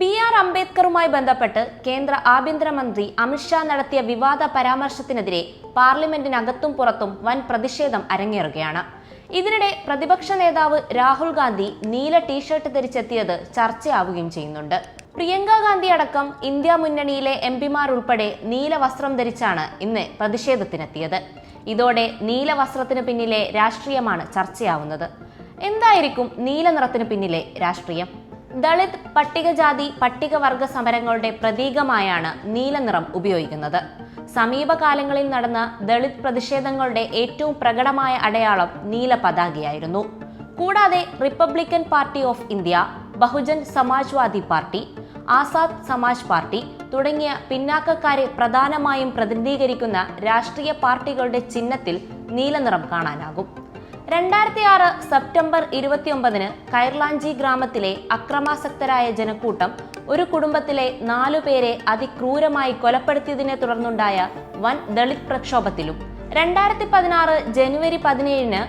B R അംബേദ്കറുമായി ബന്ധപ്പെട്ട് കേന്ദ്ര ആഭ്യന്തരമന്ത്രി അമിത്ഷാ നടത്തിയ വിവാദ പരാമർശത്തിനെതിരെ പാർലമെന്റിനകത്തും പുറത്തും വൻ പ്രതിഷേധം അരങ്ങേറുകയാണ്. ഇതിനിടെ പ്രതിപക്ഷ നേതാവ് രാഹുൽ ഗാന്ധി നീല ടീഷർട്ട് ധരിച്ചെത്തിയത് ചർച്ചയാവുകയും ചെയ്യുന്നുണ്ട്. പ്രിയങ്ക ഗാന്ധി അടക്കം ഇന്ത്യ മുന്നണിയിലെ എം പിമാർ ഉൾപ്പെടെ നീല വസ്ത്രം ധരിച്ചാണ് ഇന്ന് പ്രതിഷേധത്തിനെത്തിയത്. ഇതോടെ നീല വസ്ത്രത്തിന് പിന്നിലെ രാഷ്ട്രീയമാണ് ചർച്ചയാവുന്നത്. എന്തായിരിക്കും നീല നിറത്തിന് പിന്നിലെ രാഷ്ട്രീയം? ദളിത് പട്ടികജാതി പട്ടികവർഗ സമരങ്ങളുടെ പ്രതീകമായാണ് നീലനിറം ഉപയോഗിക്കുന്നത്. സമീപകാലങ്ങളിൽ നടന്ന ദളിത് പ്രതിഷേധങ്ങളുടെ ഏറ്റവും പ്രകടമായ അടയാളം നീല പതാകയായിരുന്നു. കൂടാതെ republican party of India Bahujan Samajwadi party Azad Samaj party തുടങ്ങിയ പിന്നാക്കക്കാരെ പ്രധാനമായും പ്രതിനിധീകരിക്കുന്ന രാഷ്ട്രീയ പാർട്ടികളുടെ ചിഹ്നത്തിൽ നീലനിറം കാണാനാകും. രണ്ടായിരത്തി ആറ് സെപ്റ്റംബർ ഇരുപത്തിയൊമ്പതിന് കൈർലാഞ്ചി ഗ്രാമത്തിലെ അക്രമാസക്തരായ ജനക്കൂട്ടം ഒരു കുടുംബത്തിലെ നാലു പേരെ അതിക്രൂരമായി കൊലപ്പെടുത്തിയതിനെ തുടർന്നുണ്ടായ വൻ ദളിത് പ്രക്ഷോഭത്തിലും. രണ്ടായിരത്തി പതിനാറ് ജനുവരി പതിനേഴിന്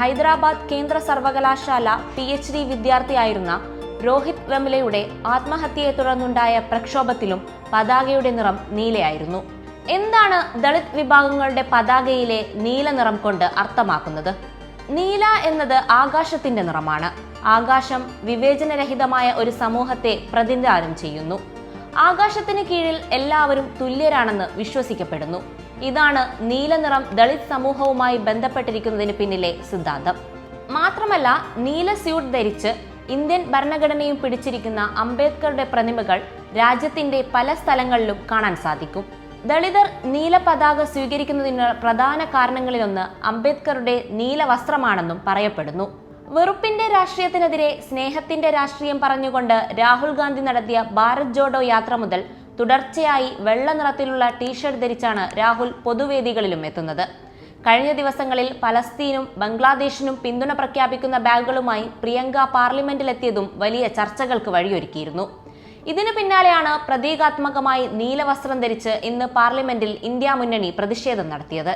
ഹൈദരാബാദ് കേന്ദ്ര സർവകലാശാല പി എച്ച് ഡി വിദ്യാർത്ഥിയായിരുന്ന രോഹിത് വെമലയുടെ ആത്മഹത്യയെ തുടർന്നുണ്ടായ പ്രക്ഷോഭത്തിലും പതാകയുടെ നിറം നീലയായിരുന്നു. എന്താണ് ദളിത് വിഭാഗങ്ങളുടെ പതാകയിലെ നീല നിറം കൊണ്ട് അർത്ഥമാക്കുന്നത്? നീല എന്നത് ആകാശത്തിന്റെ നിറമാണ്. ആകാശം വിവേചനരഹിതമായ ഒരു സമൂഹത്തെ പ്രതിനിധാനം ചെയ്യുന്നു. ആകാശത്തിന് കീഴിൽ എല്ലാവരും തുല്യരാണെന്ന് വിശ്വസിക്കപ്പെടുന്നു. ഇതാണ് നീലനിറം ദളിത് സമൂഹവുമായി ബന്ധപ്പെട്ടിരിക്കുന്നതിന് പിന്നിലെ സിദ്ധാന്തം. മാത്രമല്ല നീല സ്യൂട്ട് ധരിച്ച് ഇന്ത്യൻ ഭരണഘടനയും പിടിച്ചിരിക്കുന്ന അംബേദ്കറുടെ പ്രതിമകൾ രാജ്യത്തിന്റെ പല സ്ഥലങ്ങളിലും കാണാൻ സാധിക്കും. ദളിതർ നീല പതാക സ്വീകരിക്കുന്നതിന് പ്രധാന കാരണങ്ങളിലൊന്ന് അംബേദ്കറുടെ നീല വസ്ത്രമാണെന്നും പറയപ്പെടുന്നു. വെറുപ്പിന്റെ രാഷ്ട്രീയത്തിനെതിരെ സ്നേഹത്തിന്റെ രാഷ്ട്രീയം പറഞ്ഞുകൊണ്ട് രാഹുൽ ഗാന്ധി നടത്തിയ ഭാരത് ജോഡോ യാത്ര മുതൽ തുടർച്ചയായി വെള്ള നിറത്തിലുള്ള ടീഷർട്ട് ധരിച്ചാണ് രാഹുൽ പൊതുവേദികളിലും എത്തുന്നത്. കഴിഞ്ഞ ദിവസങ്ങളിൽ പലസ്തീനും ബംഗ്ലാദേശിനും പിന്തുണ പ്രഖ്യാപിക്കുന്ന ബാഗുകളുമായി പ്രിയങ്ക പാർലമെന്റിലെത്തിയതും വലിയ ചർച്ചകൾക്ക് വഴിയൊരുക്കിയിരുന്നു. ഇതിനു പിന്നാലെയാണ് പ്രതീകാത്മകമായി നീലവസ്ത്രം ധരിച്ച് ഇന്ന് പാർലമെന്റിൽ ഇന്ത്യ മുന്നണി പ്രതിഷേധം നടത്തിയത്.